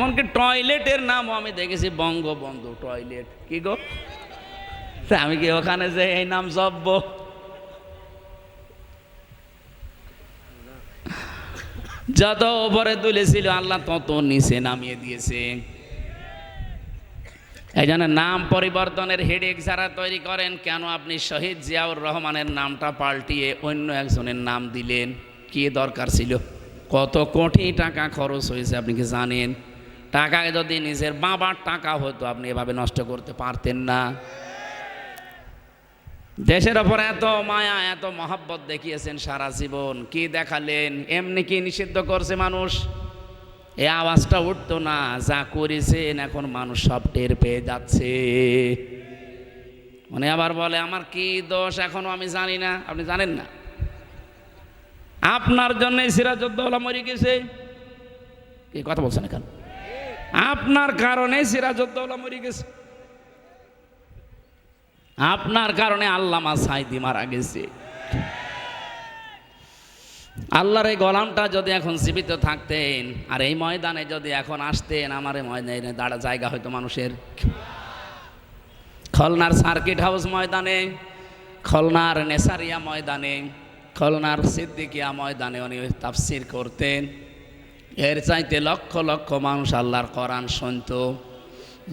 এমনকি টয়লেটের নামও আমি দেখেছি, বঙ্গবন্ধু টয়লেট। কি গো? আমি কি ওখানে যে এই নাম জব্ব যত উপরে তুলেছিল, আল্লাহ তত নিচে নামিয়ে দিয়েছে। এই জন্য নাম পরিবর্তনের হেডেক যারা তৈরি করেন, কেন আপনি শহীদ জিয়াউর রহমানের নামটা পাল্টিয়ে অন্য একজনের নাম দিলেন? কি দরকার ছিল? কত কোটি টাকা খরচ হয়েছে, আপনি কি জানেন? টাকা যদি নিজের বাবার টাকা হতো, আপনি এভাবে নষ্ট করতে পারতেন না। দেশের ওপর এত মায়া, এত মহাব্বত দেখিয়েছেন সারা জীবন। কি দেখালেন? এমনি কি নিষিদ্ধ করছে মানুষ? এই আওয়াজটা উঠতো না, যা করেছেন এখন মানুষ সব টের পেয়ে যাচ্ছে। মানে আবার বলে, আমার কি দোষ এখনও আমি জানি না। আপনি জানেন না? আপনার জন্য সিরাজউদ্দৌলা মরে গেছে। কি কথা বলছেন এখন? আপনার কারণে সিরাজউদ্দৌলা মরে গেছে। আপনার কারণে আল্লামা সাইদি মারা গেছে। আল্লাহর এই গোলামটা যদি এখন জীবিত থাকতেন, আর এই ময়দানে যদি এখন আসতেন, আমার এই ময়দানে দাঁড়া জায়গা হয়তো মানুষের। খলনার সার্কিট হাউস ময়দানে, খলনার নেসারিয়া ময়দানে, খলনার সিদ্দিকিয়া ময়দানে উনি তাফসির করতেন। এর চাইতে লক্ষ লক্ষ মানুষ আল্লাহর কোরআন শুনত।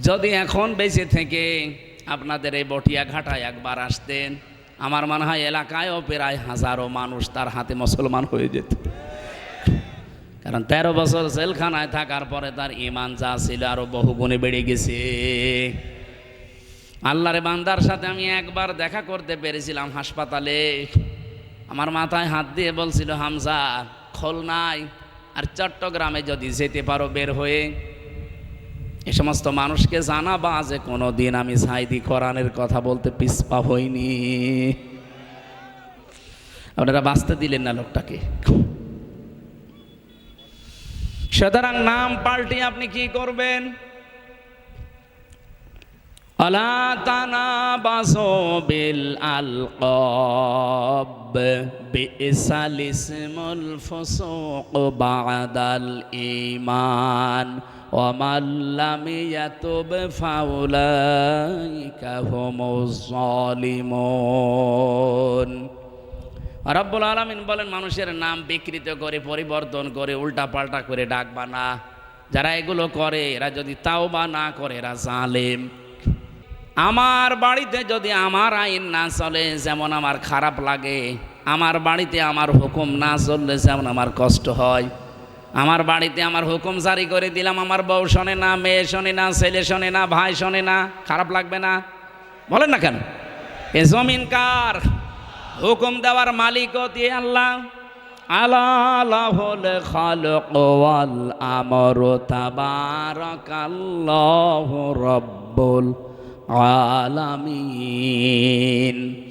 যদি এখন বেঁচে থেকে আপনাদের এই বটিয়া ঘাটায় একবার আসতেন, আমার মনে হয় এলাকায়ও প্রায় হাজারো মানুষ তার হাতে মুসলমান হয়ে যেত। কারণ তেরো বছর জেলখানায় থাকার পরে তার ইমান যা ছিল আরও বহু গুণে বেড়ে গেছে। আল্লাহরে বান্দার সাথে আমি একবার দেখা করতে পেরেছিলাম হাসপাতালে। আমার মাথায় হাত দিয়ে বলছিল, হামজা খোলনায় আর চট্টগ্রামে যদি যেতে পারো বের হয়ে, এ সমস্ত মানুষকে জানাবা যে কোনো দিন আমি সাইদি কোরআনের কথা বলতে পিসপা হইনি। আপনারা বাঁচতে দিলেন না লোকটাকে। সুতরাং নাম পাল্টে আপনি কি করবেন? অলা তানা বাসো বিল আলকব বিসাল ইসমুল ফুসুক বাদাল ইমান ومن لم يتب فأولئك هم الظالمون রব্বুল আলমিন বলেন মানুষের নাম বিকৃত করে পরিবর্তন করে উল্টা পাল্টা করে ডাকবা না যারা এগুলো করে এরা যদি তাও বা না করে এরা জালেম আমার বাড়িতে যদি আমার আইন না চলে, যেমন আমার খারাপ লাগে, আমার বাড়িতে আমার হুকুম না চললে যেমন আমার কষ্ট হয়। আমার বাড়িতে আমার হুকুম জারি করে দিলাম, আমার বউ শোনে না, মেয়ে শোনে না, ছেলে শোনে না, ভাই শোনে না, খারাপ লাগবে না? বলেন না কেন? এ জমিন কার? হুকুম দেওয়ার মালিকও দিয়ে আল্লাহ। আলাহুল খালক ওয়াল আমর রব্বুল আলামিন।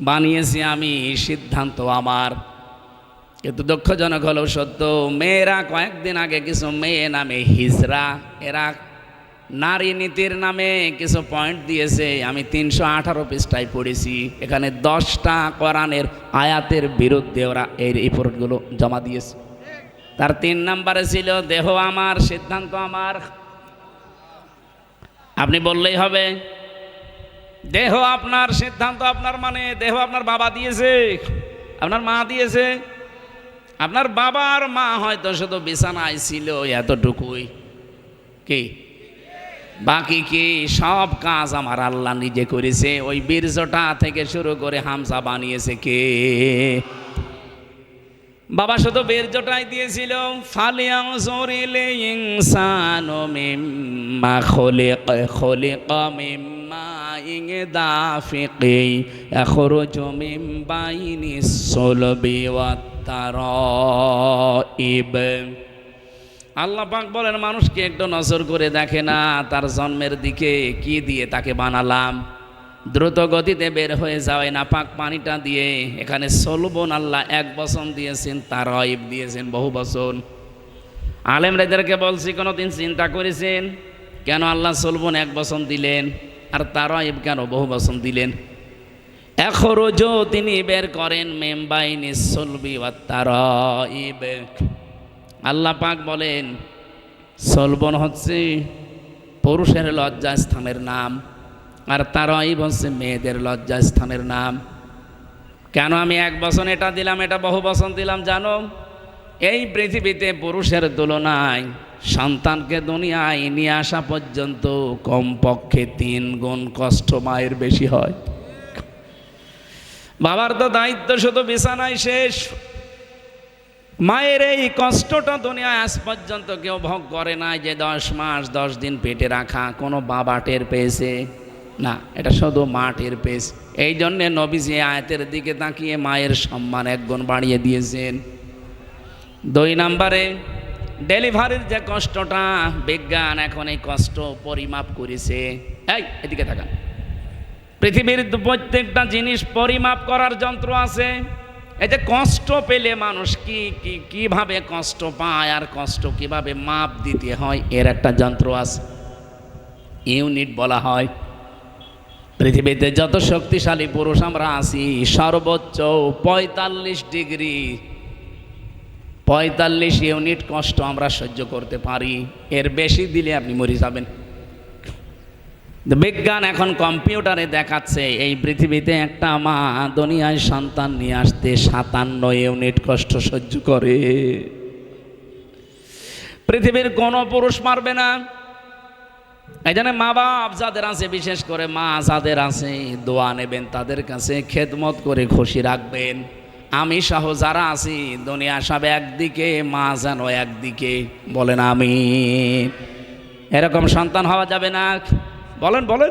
বানিয়েছি আমি সিদ্ধান্ত আমার। কিন্তু দুঃখজনক হলেও সত্য, মেয়েরা কয়েকদিন আগে কিছু মেয়ে নামে হিজরা। এরা নারী নীতির নামে কিছু পয়েন্ট দিয়েছে। আমি তিনশো আঠারো পৃষ্ঠায় পড়েছি। এখানে দশটা কোরআনের আয়াতের বিরুদ্ধে ওরা এই রিপোর্টগুলো জমা দিয়েছে। তার তিন নম্বরে ছিল, দেহ আমার, সিদ্ধান্ত আমার। আপনি বললেই হবে। দেহ আপনার সিদ্ধান্ত, আপনার মানে দেহ আপনার বাবা দিয়েছে, আপনার মা দিয়েছে। আপনার বাবার মা হয়তো শুধু বিছানায় ছিল এতটুকুই। কি? বাকি কি? সব কাজ আমার আল্লাহ নিজে করেছে। ওই বীর্যটা থেকে শুরু করে হামসা বানিয়েছে কে? বাবা শুধু বীর্যটাই দিয়েছিল ফালিয়াং জরিলে ইনসানু মিম্মা খলিক খলিক মিম্মা ইং দাফিকি ইয়াখরুজু মিন বাইনি সুলবি ওয়াত তারাইব। আল্লাহ পাক বলেন, মানুষকে একটু নজর করে দেখে না, তার জন্মের দিকে কি দিয়ে তাকে বানালাম? দ্রুত গতিতে বের হয়ে যাওয়ায় না পাক পানিটা দিয়ে এখানে সলবন আল্লাহ এক বছর দিয়েছেন তার অইব দিয়েছেন বহু বছর আলেম রেদেরকে বলছি কোনো দিন চিন্তা করেছেন? কেন আল্লাহ সলবন এক বছর দিলেন? আর তার অইব কেন বহু বছর দিলেন? এখরোজও তিনি বের করেন মেম্বাইনি সলবি বা তার আল্লাহ পাক বলেন, সলবন হচ্ছে পুরুষের লজ্জা স্থানের নাম। আর তারাইব বলছে মেয়েদের লজ্জাস্থানের নাম। কেন আমি এক বছর এটা দিলাম, এটা বহু বছর দিলাম, জানো? এই পৃথিবীতে পুরুষের তুলনায় সন্তানকে দুনিয়ায় নিয়ে আসা পর্যন্ত কমপক্ষে তিন গুণ কষ্ট মায়ের বেশি হয়। বাবার তো দায়িত্ব শুধু বিছানায় শেষ। মায়ের এই কষ্টটা দুনিয়ায় আজ পর্যন্ত কেউ ভোগ করে নাই যে দশ মাস, দশ দিন পেটে রাখা কোনো বাবা টের পেয়েছে। না, এটা শুধু মা টের পেয়েছে এই জন্যে নবীজি আয়তের দিকে তাকিয়ে মায়ের সম্মান এক গুণ বাড়িয়ে দিয়েছেন। দুই নাম্বারে, ডেলিভারির যে কষ্টটা, বিজ্ঞান এখন এই কষ্ট পরিমাপ করেছে। এই, এদিকে থাকা পৃথিবীর প্রত্যেকটা জিনিস পরিমাপ করার যন্ত্র আছে। এই যে কষ্ট পেলে মানুষ কি কি, কীভাবে কষ্ট পায় আর কষ্ট কীভাবে মাপ দিতে হয়, এর একটা যন্ত্র আছে। ইউনিট বলা হয় পৃথিবীতে যত শক্তিশালী পুরুষ আমরা আছি, সর্বোচ্চ পঁয়তাল্লিশ ডিগ্রি, পঁয়তাল্লিশ ইউনিট কষ্ট আমরা সহ্য করতে পারি। এর বেশি দিলে আপনি মরে যাবেন। বিজ্ঞান এখন কম্পিউটারে দেখাচ্ছে, এই পৃথিবীতে একটা মা দুনিয়ায় সন্তান নিয়ে আসতে সাতান্ন ইউনিট কষ্ট সহ্য করে। পৃথিবীর কোনো পুরুষ মারবে না। জন্য মা বাপ যাদের আছে, বিশেষ করে মা যাদের আছে, দোয়া নেবেন তাদের কাছে, খেদমত করে খুশি রাখবেন। আমি সহ যারা আছি, দুনিয়া সব একদিকে, মা যেন একদিকে। বলেন আমি এরকম সন্তান হওয়া যাবে না। বলেন বলেন।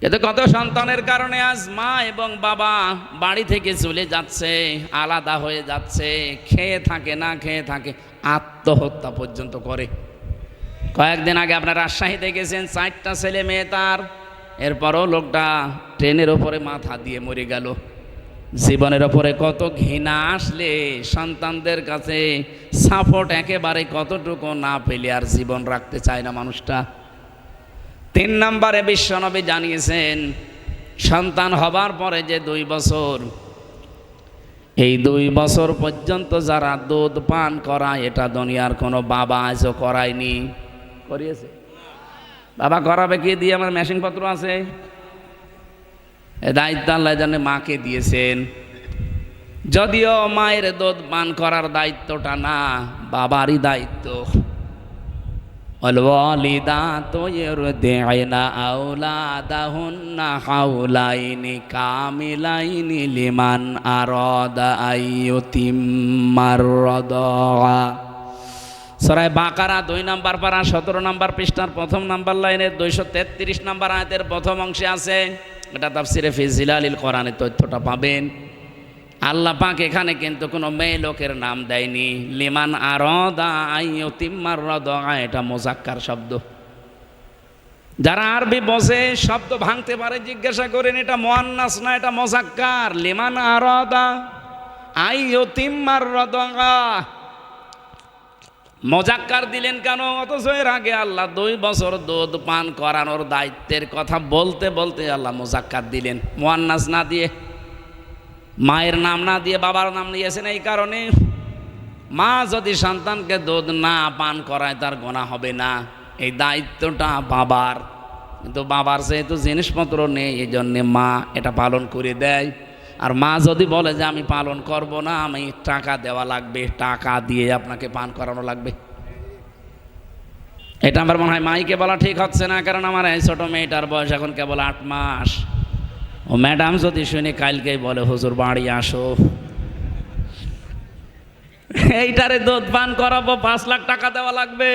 কিন্তু কত সন্তানের কারণে আজ মা এবং বাবা বাড়ি থেকে চলে যাচ্ছে, আলাদা হয়ে যাচ্ছে, খেয়ে থাকে, না খেয়ে থাকে, আত্মহত্যা পর্যন্ত করে। কয়েকদিন আগে আপনার রাজশাহীতে গেছেন চারটা ছেলে মেয়ে তার। এরপরও লোকটা ট্রেনের ওপরে মাথা দিয়ে মরে গেল। জীবনের ওপরে কত ঘৃণা আসলে, সন্তানদের কাছে সাপোর্ট একেবারে কতটুকু না পেলে আর জীবন রাখতে চায় না মানুষটা। তিন নম্বরে বিশ্বনবী জানিয়েছেন, সন্তান হবার পরে যে দুই বছর, এই দুই বছর পর্যন্ত যারা দুধ পান করা এটা দুনিয়ার কোনো বাবা আজও করায়নি। করিয়েছে। বাবা করাবে কে দিয়ে? আমার মেশিনপত্র আছে। দায়িত্ব আল্লাহ জানে মাকে দিয়েছেন। যদিও মায়ের দুধ পান করার দায়িত্বটা না, বাবারই দায়িত্ব। কামিলাইনি লিমান সরাই বাঁকারা দুই নাম্বার পারা, সতেরো নাম্বার পৃষ্ঠার প্রথম নাম্বার লাইনের দুইশো তেত্রিশ নাম্বার আয়তের প্রথম অংশে আছে, এটা তাফসিরে ফিজিলালিল করানের তথ্যটা পাবেন। আল্লাহ পাক এখানে কিন্তু কোনো মেয়ে লোকের নাম দেয়নি। লিমান আর তিম্মার রদ, এটা মোজাক্কার শব্দ। যারা আরবি বসে শব্দ ভাঙতে পারে, জিজ্ঞাসা করেন, এটা মোয়ান্নাস না, এটা মোজাক্কার লিমান আর আই তিম্মার রদা। মজাক্কার দিলেন কেন? অথচ এর আগে আল্লাহ দুই বছর দুধ পান করানোর দায়িত্বের কথা বলতে বলতে আল্লাহ মোজাক্কার দিলেন। মোয়ান্নাস না দিয়ে, মায়ের নাম না দিয়ে, বাবার নাম নিয়েছেন এই কারণে। মা যদি সন্তানকে দুধ না পান করায় তার গোনা হবে না। এই দায়িত্বটা বাবার। কিন্তু বাবার যেহেতু জিনিসপত্র নেই এই জন্যে মা এটা পালন করে দেয়। আর মা যদি বলে যে আমি পালন করব না, আমি টাকা দেওয়া লাগবে, টাকা দিয়ে আপনাকে পান করানো লাগবে। এটা আমার মনে হয় মাইকে বলা ঠিক হচ্ছে না, কারণ আমার এই ছোটো মেয়েটার বয়স এখন কেবল আট মাস। ও ম্যাডাম যদি শুনে, কালকেই বলে, হুজুর, বাড়ি আসো। এইটারে দুধ পান করাবো, পাঁচ লাখ টাকা দেওয়া লাগবে।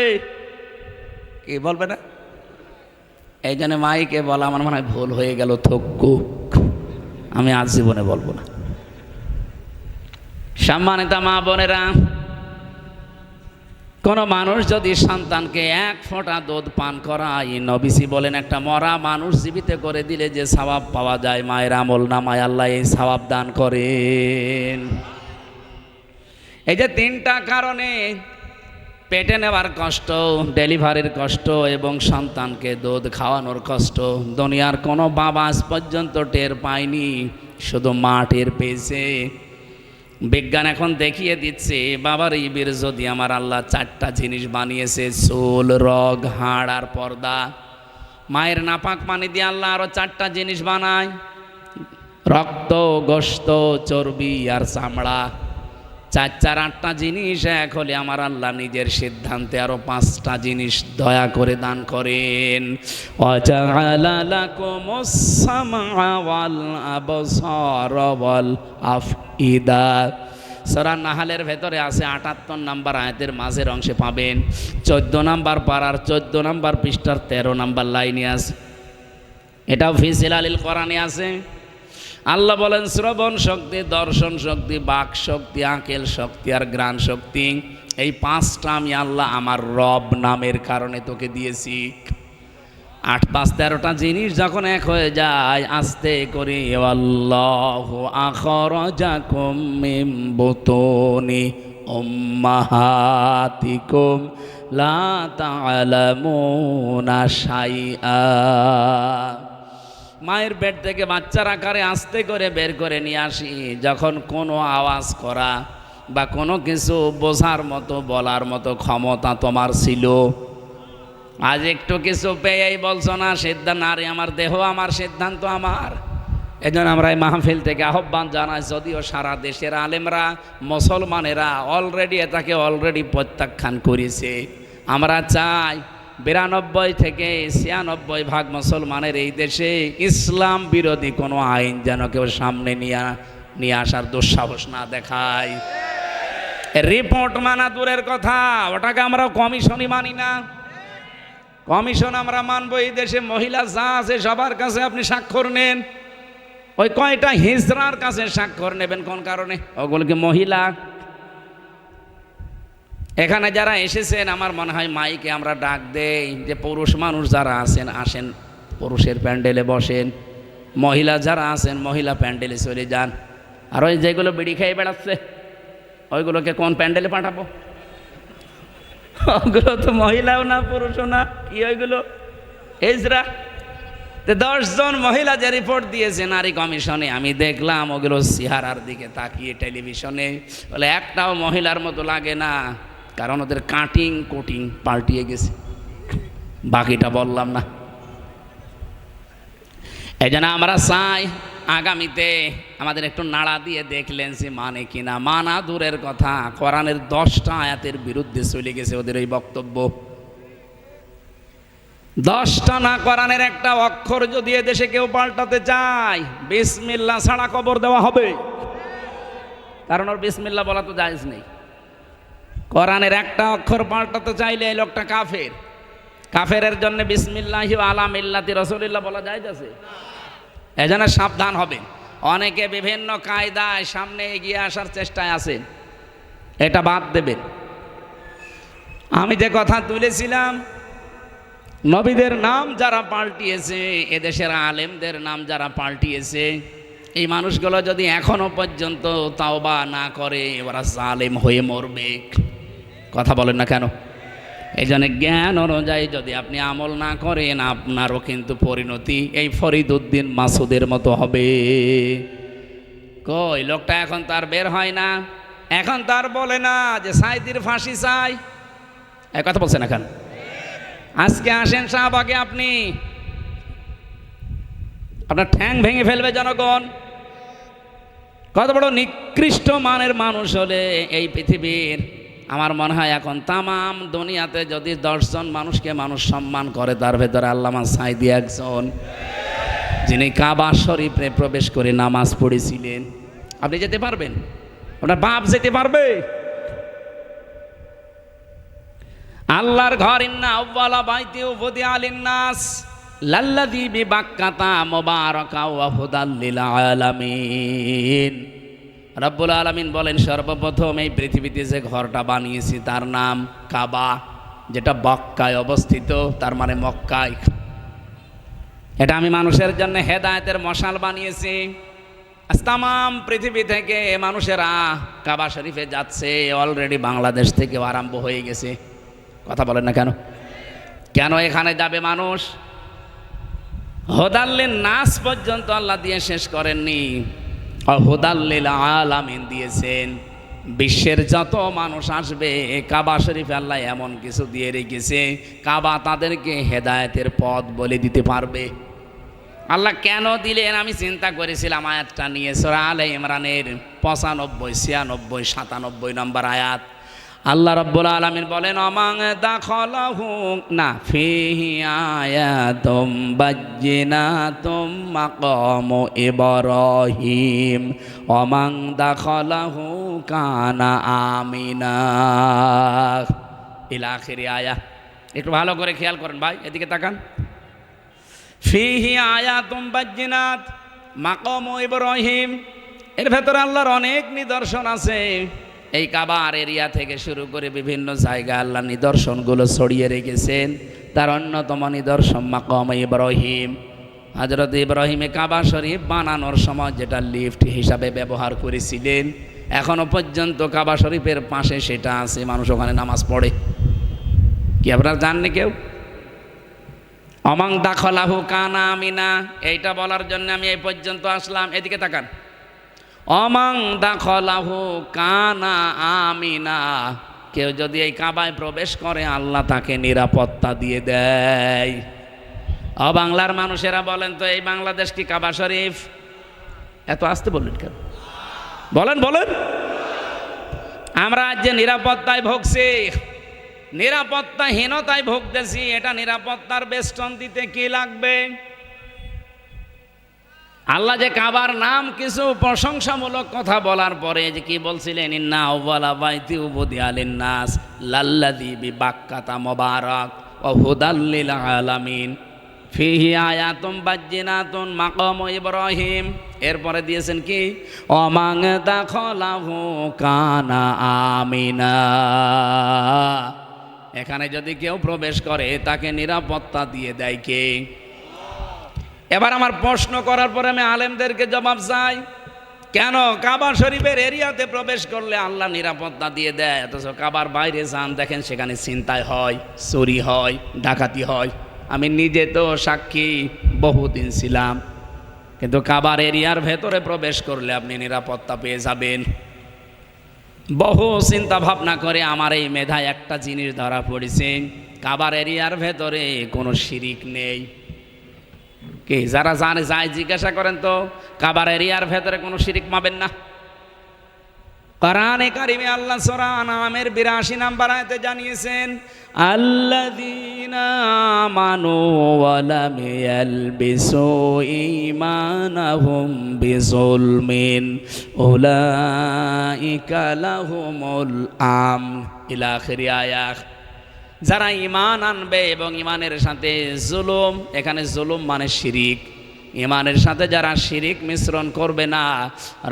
কি বলবে না? এই জন্য মাইকে বলা আমার মনে হয় ভুল হয়ে গেল থক্কু। আমি আজ জীবনে বলব না। সম্মানিত মা বোনেরা, কোনো মানুষ যদি সন্তানকে এক ফোঁটা দুধ পান করায় নবিসি বলেন, একটা মরা মানুষ জীবিত করে দিলে যে সওয়াব পাওয়া যায়, মায়ের আমল নামায় আল্লাহ এই সওয়াব দান করেন। এই যে তিনটা কারণে পেটে নেওয়ার কষ্ট, ডেলিভারির কষ্ট এবং সন্তানকে দুধ খাওয়ানোর কষ্ট, দুনিয়ার কোনো বাবা আজ পর্যন্ত টের পায়নি, শুধু মা টের পেয়েছে। বিজ্ঞান এখন দেখিয়ে দিচ্ছে, বাবার ইবির যদি আমার আল্লাহ চারটা জিনিস বানিয়েছে, চুল, রগ, হাড় আর পর্দা, মায়ের নাপাক পানি দিয়ে আল্লাহ আরও চারটা জিনিস বানায়, রক্ত গোস্ত চর্বি আর চামড়া। চার চার আটটা জিনিস এক হলে আমার আল্লাহ নিজের সিদ্ধান্তে আরও পাঁচটা জিনিস দয়া করে দান করেন। সরা নাহালের ভেতরে আছে আটাত্তর নাম্বার আয়াতের মাঝের অংশে পাবেন। চোদ্দ নাম্বার পাড়ার চোদ্দ নাম্বার পৃষ্ঠার তেরো নাম্বার লাইনে আছে। এটাও ফিজিল আলিল কোরআনে আছে। আল্লাহ বলেন, শ্রবণ শক্তি, দর্শন শক্তি, বাক শক্তি, আঁকেল শক্তি আর গ্রাণ শক্তি, এই পাঁচটা আমি আল্লাহ আমার রব নামের কারণে তোকে দিয়েছি। আট পাঁচ তেরোটা জিনিস যখন এক হয়ে যায়, আস্তে করে, আল্লাহ বুতুনি মায়ের পেট থেকে বাচ্চার আকারে আস্তে করে বের করে নিয়ে আসি। যখন কোনো আওয়াজ করা বা কোনো কিছু বোঝার মতো, বলার মতো ক্ষমতা তোমার ছিল? আজ একটু কিছু পেয়েই বলছো না, সিদ্ধান্ত, আরে আমার দেহ, আমার সিদ্ধান্ত আমার। এজন্য আমরা এই মাহফিল থেকে আহ্বান জানাই, যদিও সারা দেশের আলেমরা, মুসলমানেরা অলরেডি এটাকে অলরেডি প্রত্যাখ্যান করেছে। আমরা চাই বিরানব্বই থেকে ছিয়ানব্বই ভাগ মুসলমানের এই দেশে ইসলাম বিরোধী কোনো আইন যেন কেউ সামনে নিয়ে নিয়ে আসার দুঃসাহস না দেখায়। রিপোর্ট মানা দূরের কথা, ওটাকে আমরা কমিশনই মানি না। কমিশন আমরা মানবো এই দেশে মহিলা যা আছে সবার কাছে আপনি স্বাক্ষর নেন। ওই কয়টা হিজড়ার কাছে স্বাক্ষর নেবেন কোন কারণে? ওগুলো কি মহিলা? এখানে যারা এসেছেন, আমার মনে হয় মাইকে আমরা ডাক দেই যে পুরুষ মানুষ যারা আছেন, আসেন। পুরুষের প্যান্ডেলে বসেন। মহিলা যারা আছেন, মহিলা প্যান্ডেলে চলে যান। আর ওই যেগুলো বিড়ি খেয়ে বেড়াচ্ছে, ওইগুলোকে কোন প্যান্ডেলে পাঠাবো? ওগুলো তো মহিলাও না, পুরুষও না, কি ওইগুলো? এজরা দশজন মহিলা যে রিপোর্ট দিয়েছে নারী কমিশনে, আমি দেখলাম ওগুলো চেহারার দিকে তাকিয়ে টেলিভিশনে। বলে, একটাও মহিলার মতো লাগে না। কারণ ওদের কাটিং কোটিং পাল্টিয়ে গেছে। বাকিটা বললাম না। এই জন্য আমরা চাই আগামীতে আমাদের একটু নাড়া দিয়ে দেখলেন সে মানে কিনা। মানা দূরের কথা, কোরআনের দশটা আয়াতের বিরুদ্ধে চলে গেছে ওদের এই বক্তব্য। দশটা না কোরআনের একটা অক্ষর যদি দেশে কেউ পাল্টাতে চায়, বিসমিল্লা ছাড়া কবর দেওয়া হবে। কারণ ওর বিসমিল্লা বলা তো জায়েজ নেই। কোরআনের একটা অক্ষর পাল্টাতে চাইলে এই লোকটা কাফের। কাফেরের জন্য বিসমিল্লাহি আলাম ইল্লাতি রসুলিল্লাহ বলা যায় আছে এজন্য সাবধান হবে অনেকে বিভিন্ন কায়দায় সামনে এগিয়ে আসার চেষ্টায় আছেন। এটা বাদ দেবেন। আমি যে কথা তুলেছিলাম, নবীদের নাম যারা পাল্টিয়েছে, এদেশের আলেমদের নাম যারা পাল্টিয়েছে, এই মানুষগুলো যদি এখনও পর্যন্ত তাওবা না করে, ওরা জালেম হয়ে মরবে। কথা বলেন না কেন? এই জন্য জ্ঞান অনুযায়ী যদি আপনি আমল না করেন, আপনারও কিন্তু পরিণতি এই ফরিদ উদ্দিন মাসুদের মতো হবে। কই, লোকটা এখন তার বের হয় না। এখন তার বলে না যে সাইদির ফাঁসি চাই। এই কথা বলছেন এখন আজকে আসেন শাহবাগে আপনি। আপনার ঠ্যাং ভেঙে ফেলবে জনগণ। কত বড় নিকৃষ্ট মানের মানুষ হলে এই পৃথিবীর আমার মনে হয় এখন তামাম দুনিয়াতে যদি দশজন মানুষকে মানুষ সম্মান করে, তার ভেতরে আল্লামা সাইদি একজন, যিনি কাবা শরীফে প্রবেশ করে নামাজ পড়েছিলেন। আপনি যেতে পারবেন? আপনার বাপ যেতে পারবে? আল্লাহর ঘর, ইন্না আউ্বালা বাইতে উপদি লাল্লাদি বিবাক্কাতা মুবারাকা ওয়া আলামিন। রব্বুল আলমিন বলেন, সর্বপ্রথম এই পৃথিবীতে যে ঘরটা বানিয়েছি, তার নাম কাবা, যেটা বক্কায় অবস্থিত, তার মানে মক্কায়। এটা আমি মানুষের জন্য হেদায়তের মশাল বানিয়েছি। তামাম পৃথিবী থেকে মানুষেরা কাবা শরীফে যাচ্ছে অলরেডি বাংলাদেশ থেকেও আরম্ভ হয়ে গেছে। কথা বলেন না কেন? কেন এখানে যাবে মানুষ? হোদাল্লের নাচ পর্যন্ত আল্লাহ দিয়ে শেষ করেননি। হুদাল্লিল আলামিন দিয়েছেন। বিশ্বের যত মানুষ আসবে, কাবা শরীফ আল্লাহ এমন কিছু দিয়ে রেখেছে, কাবা তাদেরকে হেদায়েতের পথ বলে দিতে পারবে। আল্লাহ কেন দিলেন? আমি চিন্তা করেছিলাম, আয়াতটা নিয়ে, সোরা আলে ইমরানের পঁচানব্বই, ছিয়ানব্বই, সাতানব্বই নম্বর আয়াত। আল্লাহ রব্বুল আলমিন বলেন, অমাং দাখলাহু না ফিহি আয়াতুম বাজ্জিনাতুম মাকাম ইব্রাহিম। অমাং দাখলাহু কানা আমিনা। ইলা আয়া। একটু ভালো করে খেয়াল করেন ভাই, এদিকে তাকান। ফিহি আয়া আয়াতুম বাজ্জিনাত মাকাম ইব্রাহিম। এর ভেতরে আল্লাহর অনেক নিদর্শন আছে। এই কাবার এরিয়া থেকে শুরু করে বিভিন্ন জায়গায় আল্লাহ নিদর্শনগুলো ছড়িয়ে রেখেছেন। তার অন্যতম নিদর্শন মাকাম ইব্রাহিম। হজরত ইব্রাহিমে কাবা শরীফ বানানোর সময় যেটা লিফট হিসাবে ব্যবহার করেছিলেন, এখনও পর্যন্ত কাবা শরীফের পাশে সেটা আছে, মানুষ ওখানে নামাজ পড়ে। কি আপনারা জাননি কেউ? অমাং দাখলাহু কানা আমিনা, এইটা বলার জন্য আমি এই পর্যন্ত আসলাম, এদিকে তাকান। অমাং দাখলাহু কানা আমিনা। কেউ যদি এই কাবায় প্রবেশ করে, আল্লাহ তাকে নিরাপত্তা দিয়ে দেয়। অ বাংলার মানুষেরা বলেন তো, এই বাংলাদেশ কি কাবা শরীফ? এত আসতে বললেন কেন? বলেন বলেন। আমরা আজ যে নিরাপত্তায় ভুগছি, নিরাপত্তাহীনতায় ভুগতেছি, এটা নিরাপত্তার বেষ্টন দিতে কি লাগবে? আল্লাহ যে কাবার নাম কিছু প্রশংসামূলক কথা বলার পরে যে কি বলছিলেন, ইন্না আউ্বালা বাইতি উবদি আলিন নাস লাল্লাদি বি বাক্কাতা মোবারক ও হুদাল্লিল আলামিন। ফিহি আয়াতুম বাজ্জিনাতুন মাকাম ইব্রাহিম। এরপরে দিয়েছেন কি অমাং দাখলাহু কানা আমিনা। এখানে যদি কেউ প্রবেশ করে, তাকে নিরাপত্তা দিয়ে দেয় কে? এবার আমার প্রশ্ন করার পরে আমি আলেমদেরকে জবাব চাই। কেন? কাবার শরীফের এরিয়াতে প্রবেশ করলে আল্লাহ নিরাপত্তা দিয়ে দেয়। অথচ কাবার বাইরে যান, দেখেন সেখানে চিন্তায় হয়, চুরি হয়, ডাকাতি হয়। আমি নিজে তো সাক্ষী, বহুদিন ছিলাম। কিন্তু কাবার এরিয়ার ভেতরে প্রবেশ করলে আপনি নিরাপত্তা পেয়ে যাবেন। বহু চিন্তা ভাবনা করে আমার এই মেধায় একটা জিনিস ধরা পড়েছে। কাবার এরিয়ার ভেতরে কোনো শিরিক নেই। কি? যারা জানে, যায় জিজ্ঞাসা করেন তো কাবার এরিয়ার ভেতরে কোনো শিরিক পাবেন না? কোরআনে কারিমে আল্লাহ সূরা আনামের 82 নাম্বার আয়াতে জানিয়েছেন, আল্লাযীনা আমানু ওয়া লাম ইয়ালবিসু ঈমানাহুম বিযুলমিন, উলাইকা লাহুমুল আম ইলা আখিরি যারা ইমান আনবে এবং ইমানের সাথে জুলুম, এখানে জুলুম মানে শিরিক। ইমানের সাথে যারা শিরিক মিশ্রণ করবে না,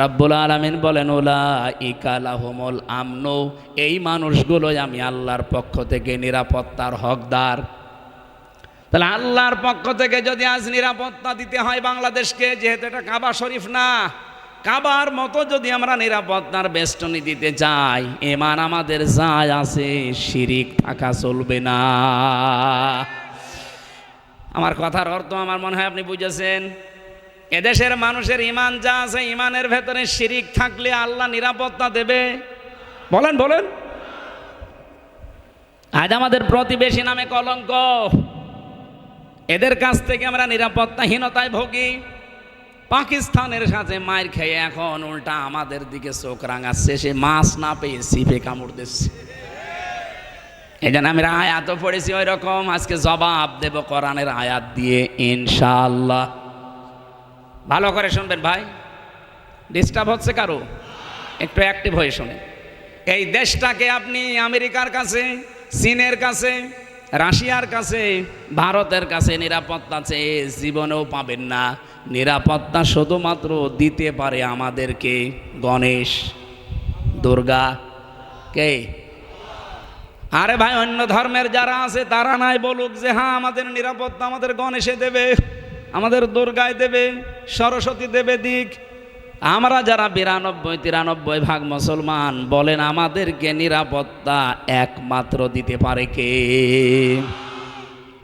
রব্বুল আলমিন বলেন ওলা ইকালাহমল আমনো এই মানুষগুলোই আমি আল্লাহর পক্ষ থেকে নিরাপত্তার হকদার। তাহলে আল্লাহর পক্ষ থেকে যদি আজ নিরাপত্তা দিতে হয় বাংলাদেশকে, যেহেতু এটা কাবা শরীফ না কাবার মতো যদি আমরা নিরাপত্তার বেষ্টনী দিতে চাই এমান আমাদের যায় আছে, শিরিক থাকা চলবে না। আমার কথার অর্থ আমার মনে হয় আপনি বুঝেছেন। এদেশের মানুষের ইমান যা আছে ইমানের ভেতরে শিরিক থাকলে আল্লাহ নিরাপত্তা দেবে। বলেন বলেন। আজ আমাদের প্রতিবেশী নামে কলঙ্ক। এদের কাছ থেকে আমরা নিরাপত্তাহীনতায় ভোগী। পাকিস্তানের সাথে মায়ের খেয়ে এখন উল্টা আমাদের দিকে চোখ রাঙাচ্ছে, সে মাছ না পেয়ে সিপে কামড় দিচ্ছে। এই জন্য আমি আয়াত পড়েছি ওই রকম আজকে জবাব দেব কোরআনের আয়াত দিয়ে, ইনশাআল্লাহ। ভালো করে শুনবেন ভাই ডিস্টার্ব হচ্ছে কারও? একটু অ্যাক্টিভ হয়ে শোনেন। এই দেশটাকে আপনি আমেরিকার কাছে, চীনের কাছে, রাশিয়ার কাছে, ভারতের কাছে নিরাপত্তা চেয়ে জীবনেও পাবেন না। নিরাপত্তা শুধুমাত্র দিতে পারে আমাদেরকে গণেশ, দুর্গা, কে? আরে ভাই, অন্য ধর্মের যারা আছে, তারা নাই বলুক যে হ্যাঁ আমাদের নিরাপত্তা আমাদের গণেশে দেবে, আমাদের দুর্গায় দেবে, সরস্বতী দেবে দিক। আমরা যারা বিরানব্বই, তিরানব্বই ভাগ মুসলমান, বলেন আমাদেরকে নিরাপত্তা একমাত্র দিতে পারে কে?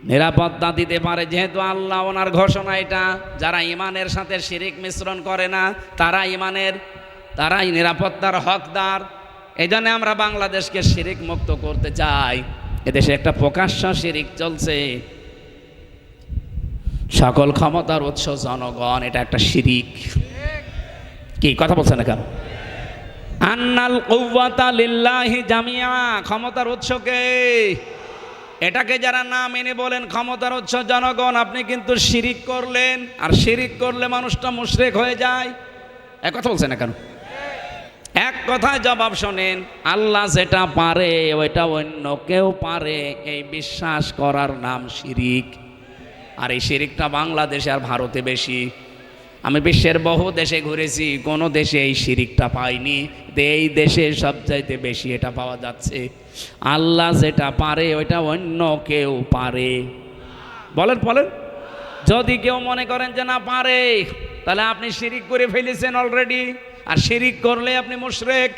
নিরাপত্তা দিতে পারে। যেহেতু আল্লাহ ওনার ঘোষণা এটা, যারা ইমানের সাথে শিরিক মিশ্রণ করে না, তারা ইমানের, তারাই নিরাপত্তার হকদার। এই আমরা বাংলাদেশকে শিরিক মুক্ত করতে চাই। এদেশে একটা প্রকাশ্য শিরিক চলছে। সকল ক্ষমতার উৎস জনগণ, এটা একটা শিরিক। কি, কথা বলছেন না কেন? আন্নাল কৌয়াতা লিল্লাহি জামিয়া ক্ষমতার উৎসকে এটাকে যারা না মেনে বলেন ক্ষমতার উৎস জনগণ, আপনি কিন্তু শিরিক করলেন, আর শিরিক করলে মানুষটা মুশরেক হয়ে যায়। এক কথা বলছেন না কেন? এক কথায় জবাব শোনেন, আল্লাহ যেটা পারে, ওইটা অন্য কেউ পারে। এই বিশ্বাস করার নাম শিরিক। আর এই শিরিকটা বাংলাদেশে আর ভারতে বেশি। আমি বিশ্বের বহু দেশে ঘুরেছি, কোনো দেশে এই শিরিকটা পাইনি। এই দেশে সবচাইতে বেশি এটা পাওয়া যাচ্ছে। আল্লাহ যেটা পারে, ওইটা অন্য কেউ পারে। বলেন বলেন। যদি কেউ মনে করেন যে না, পারে, তাহলে আপনি শিরিক করে ফেলেছেন অলরেডি আর শিরিক করলে আপনি মুশরেক।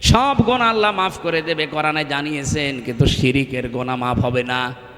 সব গোনা আল্লাহ মাফ করে দেবে, কোরআনে জানিয়েছেন, কিন্তু শিরিকের গোনা মাফ হবে না।